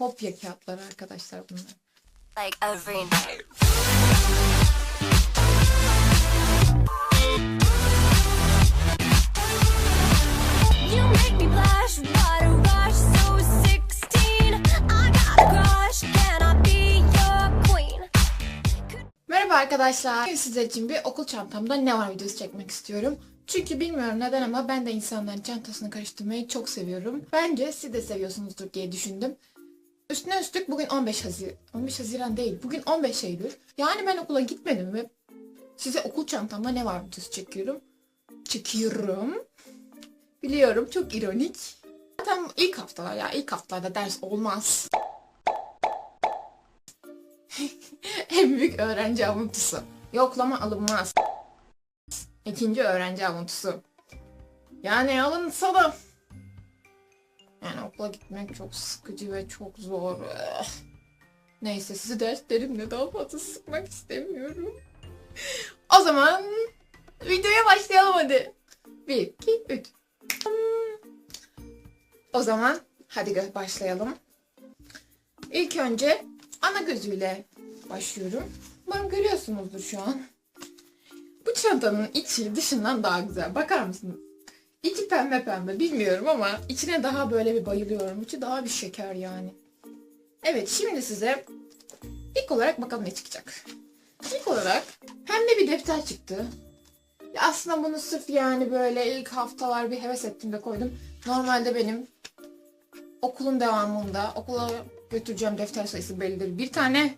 Kopya kağıtları arkadaşlar bunlar. like every night. You make me blush, what a rush, so 16. I got a crush, can I be your queen? Merhaba arkadaşlar. Bugün sizler için bir okul çantamda ne var videosu çekmek istiyorum. Çünkü bilmiyorum neden ama ben de insanların çantasını karıştırmayı çok seviyorum. Bence siz de seviyorsunuzdur diye düşündüm. Üstüne üstlük bugün 15 Haziran. 15 Haziran değil. Bugün 15 Eylül. Yani ben okula gitmedim ve size okul çantamda ne var videosu çekiyorum. Çekiyorum. Biliyorum çok ironik. Zaten ilk haftalar ya ilk haftalarda ders olmaz. en büyük öğrenci avuntusu. Yoklama alınmaz. İkinci öğrenci avuntusu. Yani alınsa da yani okula gitmek çok sıkıcı ve çok zor. Eh. Neyse sizi derslerimle daha fazla sıkmak istemiyorum. O zaman videoya başlayalım hadi. 1, 2, 3. O zaman hadi başlayalım. İlk önce ana gözüyle başlıyorum. Umarım görüyorsunuzdur şu an. Bu çantanın içi dışından daha güzel. Bakar mısınız? İçi pembe pembe bilmiyorum ama içine daha böyle bir bayılıyorum. İçi daha bir şeker yani. Evet şimdi size ilk olarak bakalım ne çıkacak. İlk olarak pembe bir defter çıktı. Ya aslında bunu sırf yani böyle ilk haftalar bir heves ettim ve koydum. Normalde benim okulun devamında okula götüreceğim defter sayısı bellidir. Bir tane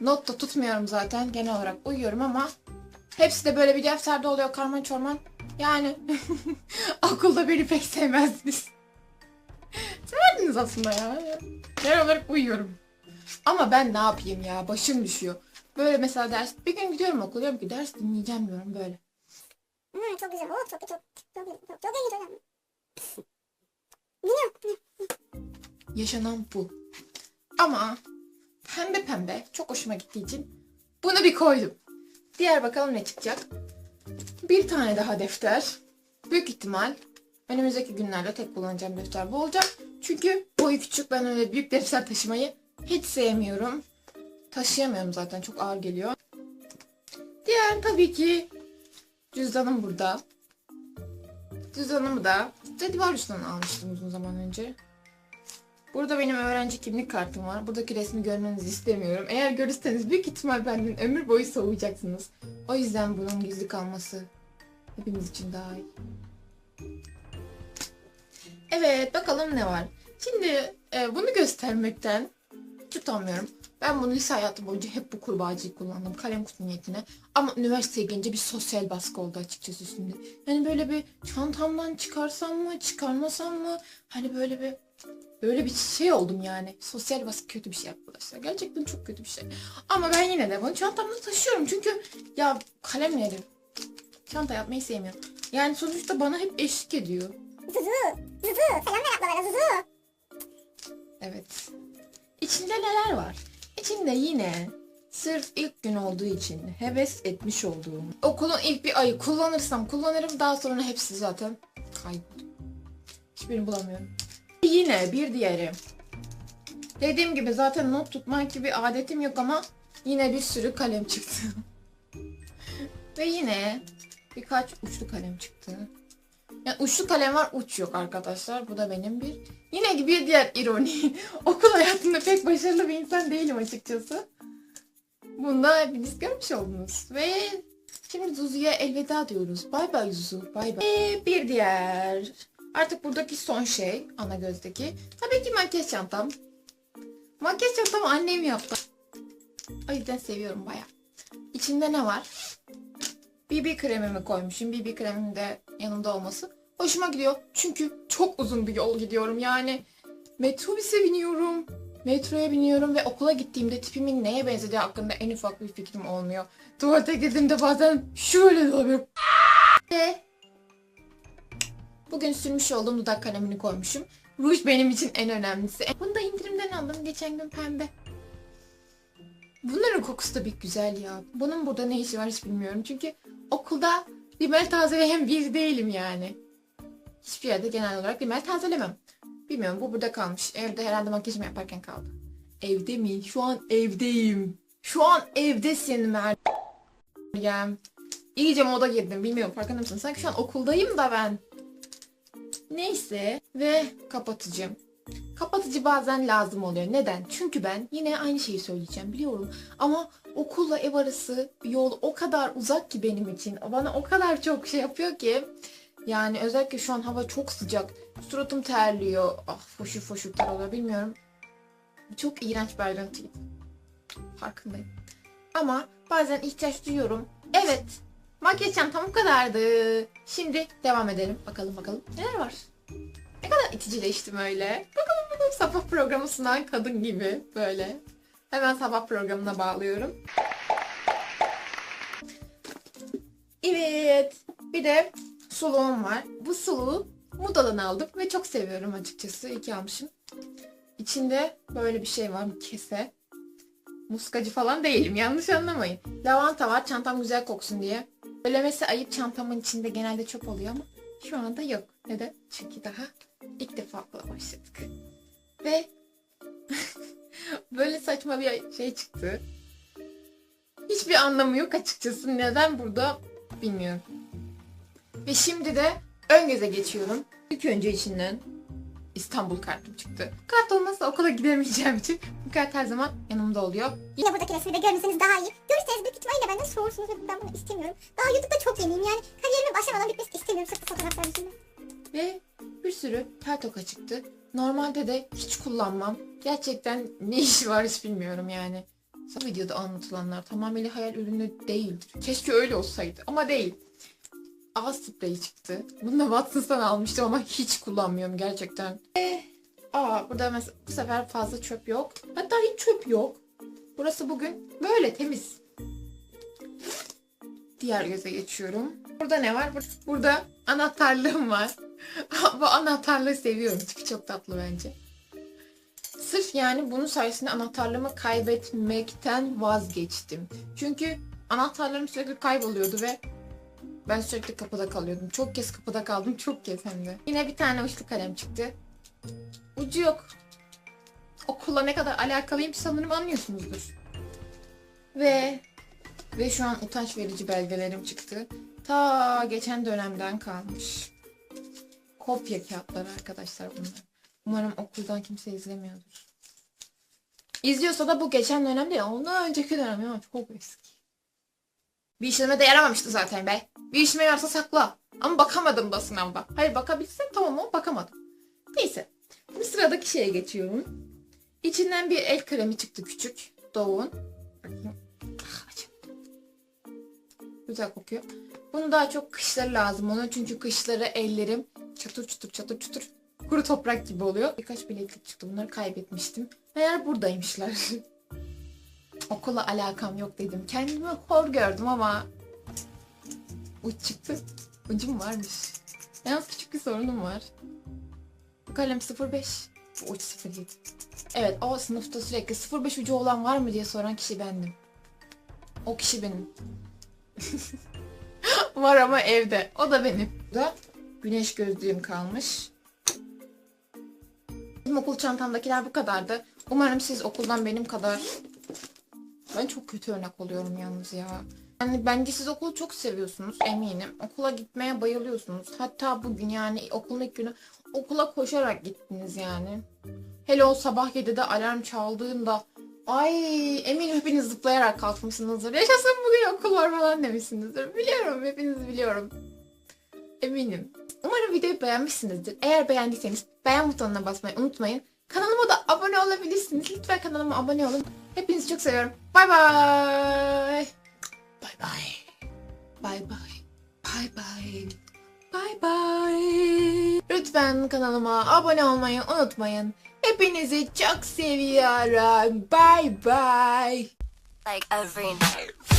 not da tutmuyorum zaten. Genel olarak uyuyorum ama hepsi de böyle bir defterde oluyor karman çorman. Yani okulda beni pek sevmezdiniz. Severdiniz aslında ya. Genel olarak uyuyorum. Ama ben ne yapayım ya başım düşüyor. Böyle mesela ders bir gün gidiyorum okula diyorum ki ders dinleyeceğim diyorum böyle. Hmm, çok güzel. Oo, çok çok çok çok çok çok ilginç hocam. Yaşanan bu. Ama pembe pembe çok hoşuma gittiği için bunu bir koydum. Diğer bakalım ne çıkacak. Bir tane daha defter. Büyük ihtimal önümüzdeki günlerde tek kullanacağım defter bu olacak. Çünkü boyu küçük ben öyle büyük defter taşımayı hiç sevmiyorum. Taşıyamıyorum zaten çok ağır geliyor. Diğer tabii ki cüzdanım burada. Cüzdanımı da Stradivarius'tan almıştım uzun zaman önce. Burada benim öğrenci kimlik kartım var. Buradaki resmi görmenizi istemiyorum. Eğer görürseniz büyük ihtimal benden ömür boyu soğuyacaksınız. O yüzden bunun gizli kalması hepimiz için daha iyi. Evet bakalım ne var. Şimdi e, bunu göstermekten hiç utanmıyorum. Ben bunu lise hayatım boyunca hep bu kurbağacıyı kullandım. Kalem kutu niyetine. Ama üniversiteye gelince bir sosyal baskı oldu açıkçası üstünde. Yani böyle bir çantamdan çıkarsam mı çıkarmasam mı? Hani böyle bir Böyle bir şey oldum yani. Sosyal baskı kötü bir şey arkadaşlar. Gerçekten çok kötü bir şey. Ama ben yine de bunu çantamda taşıyorum. Çünkü ya kalemleri çanta yapmayı sevmiyorum. Yani sonuçta bana hep eşlik ediyor. Zuzu. Zuzu. Selam ver ablalara Zuzu. Evet. İçinde neler var? İçinde yine sırf ilk gün olduğu için heves etmiş olduğum okulun ilk bir ayı kullanırsam kullanırım daha sonra hepsi zaten kayboldu. Hiçbirini bulamıyorum. Yine bir diğeri. Dediğim gibi zaten not tutmak gibi adetim yok ama yine bir sürü kalem çıktı. Ve yine birkaç uçlu kalem çıktı. Yani uçlu kalem var, uç yok arkadaşlar. Bu da benim bir yine bir diğer ironi. Okul hayatında pek başarılı bir insan değilim açıkçası. Bunu da hepiniz görmüş oldunuz. Ve şimdi Zuzu'ya elveda diyoruz. Bay bay Zuzu. Bay bay. Ve bir diğer. Artık buradaki son şey. Ana gözdeki. Tabii ki makyaj çantam. Makyaj çantamı annem yaptı. O yüzden seviyorum baya. İçinde ne var? BB kremimi koymuşum. BB kremin de yanımda olması. Hoşuma gidiyor. Çünkü çok uzun bir yol gidiyorum. Yani metrobüse biniyorum. Metroya biniyorum ve okula gittiğimde tipimin neye benzediği hakkında en ufak bir fikrim olmuyor. Tuvalete girdiğimde bazen şöyle oluyorum. Ve bugün sürmüş olduğum dudak kalemini koymuşum. Ruj benim için en önemlisi. Bunu da indirimden aldım. Geçen gün pembe. Bunların kokusu da bir güzel ya. Bunun burada ne işi var hiç bilmiyorum. Çünkü okulda rimel tazeleyen bir değilim yani. Hiçbir yerde genel olarak rimel tazelemem. Bilmiyorum bu burada kalmış. Evde herhalde makyajımı yaparken kaldı. Evde mi? Şu an evdeyim. Şu an evdesin Meryem. İyice moda girdim. Bilmiyorum farkında mısın? Sanki şu an okuldayım da ben. Neyse ve kapatıcım. Kapatıcı bazen lazım oluyor. Neden? Çünkü ben yine aynı şeyi söyleyeceğim biliyorum. Ama okulla ev arası yol o kadar uzak ki benim için. Bana o kadar çok şey yapıyor ki. Yani özellikle şu an hava çok sıcak. Suratım terliyor. Ah foşu foşu ter oluyor bilmiyorum. Çok iğrenç bir ayrıntıydı. Farkındayım. Ama bazen ihtiyaç duyuyorum. Evet. Makyaj çantam bu kadardı. Şimdi devam edelim. Bakalım bakalım neler var. Ne kadar iticileştim öyle. Bakalım bakalım sabah programı sunan kadın gibi böyle. Hemen sabah programına bağlıyorum. Evet. Bir de suluğum var. Bu suluğu Moda'dan aldım ve çok seviyorum açıkçası. İyi ki almışım. İçinde böyle bir şey var. Kese. Muskacı falan değilim. Yanlış anlamayın. Lavanta var. Çantam güzel koksun diye. Söylemesi ayıp çantamın içinde genelde çöp oluyor ama şu anda yok. Neden? Çünkü daha ilk defa başladık. Ve böyle saçma bir şey çıktı. Hiçbir anlamı yok açıkçası. Neden burada bilmiyorum. Ve şimdi de ön göze geçiyorum. İlk önce içinden İstanbul kartım çıktı. Kart olmazsa okula gidemeyeceğim için bu kart her zaman yanımda oluyor. Yine buradaki resmi de görmeseniz daha iyi. Görürseniz büyük ihtimalle benden soğursunuz ve ben bunu istemiyorum. Daha YouTube'da çok yeniyim yani. Kariyerimin başlamadan bitmesini istemiyorum sırf fotoğraflar yüzünden. Ve bir sürü tel toka çıktı. Normalde de hiç kullanmam. Gerçekten ne işi var hiç bilmiyorum yani. Bu videoda anlatılanlar tamamıyla hayal ürünü değildir. Keşke öyle olsaydı ama değil. Ağız spreyi çıktı. Bunu da Watsons'tan almıştım ama hiç kullanmıyorum gerçekten. Ve, aa burada mesela bu sefer fazla çöp yok. Hatta hiç çöp yok. Burası bugün böyle temiz. Diğer göze geçiyorum. Burada ne var? Bur- Burada anahtarlığım var. Bu anahtarlığı seviyorum. Tipi çok tatlı bence. Sırf yani bunun sayesinde anahtarlığımı kaybetmekten vazgeçtim. Çünkü anahtarlarım sürekli kayboluyordu ve ben sürekli kapıda kalıyordum. Çok kez kapıda kaldım. Çok kez hem de. Yine bir tane uçlu kalem çıktı. Ucu yok. Okulla ne kadar alakalıyım sanırım anlıyorsunuzdur. Ve ve şu an utanç verici belgelerim çıktı. Ta geçen dönemden kalmış. Kopya kağıtları arkadaşlar bunlar. Umarım okuldan kimse izlemiyordur. İzliyorsa da bu geçen dönem değil, ondan önceki dönem ya çok eski. Bir işleme de yaramamıştı zaten be. Bir işleme yarasa sakla. Ama bakamadım da sınavda. Hayır bakabilsem tamam ama bakamadım. Neyse. Şimdi sıradaki şeye geçiyorum. İçinden bir el kremi çıktı küçük. Bakayım. Ah. Güzel kokuyor. Bunu daha çok kışları lazım ona çünkü kışları ellerim çatır çutur çatır çutur kuru toprak gibi oluyor. Birkaç bileklik çıktı bunları kaybetmiştim. Meğer buradaymışlar. Okula alakam yok dedim. Kendimi hor gördüm ama uç çıktı. Ucum varmış. Yalnız küçük bir sorunum var. Bu kalem 05. Bu uç 07. Evet o sınıfta sürekli 05 ucu olan var mı diye soran kişi bendim. O kişi benim. Var ama evde. O da benim. Da güneş gözlüğüm kalmış. Benim okul çantamdakiler bu kadardı. Umarım siz okuldan benim kadar... Ben çok kötü örnek oluyorum yalnız ya. Yani bence siz okulu çok seviyorsunuz eminim. Okula gitmeye bayılıyorsunuz. Hatta bugün yani okulun ilk günü okula koşarak gittiniz yani. Hele o sabah 7'de alarm çaldığında Ay eminim hepiniz zıplayarak kalkmışsınızdır. Yaşasın bugün okul var falan demişsinizdir. Biliyorum hepiniz biliyorum. Eminim. Umarım videoyu beğenmişsinizdir. Eğer beğendiyseniz beğen butonuna basmayı unutmayın. Kanalıma da abone olabilirsiniz. Lütfen kanalıma abone olun. Hepinizi çok seviyorum. Bay bay. Bay bay. Bay bay. Bay bay. Bay bay. Lütfen kanalıma abone olmayı unutmayın. Hepinizi çok seviyorum. Bye bye. Like every night.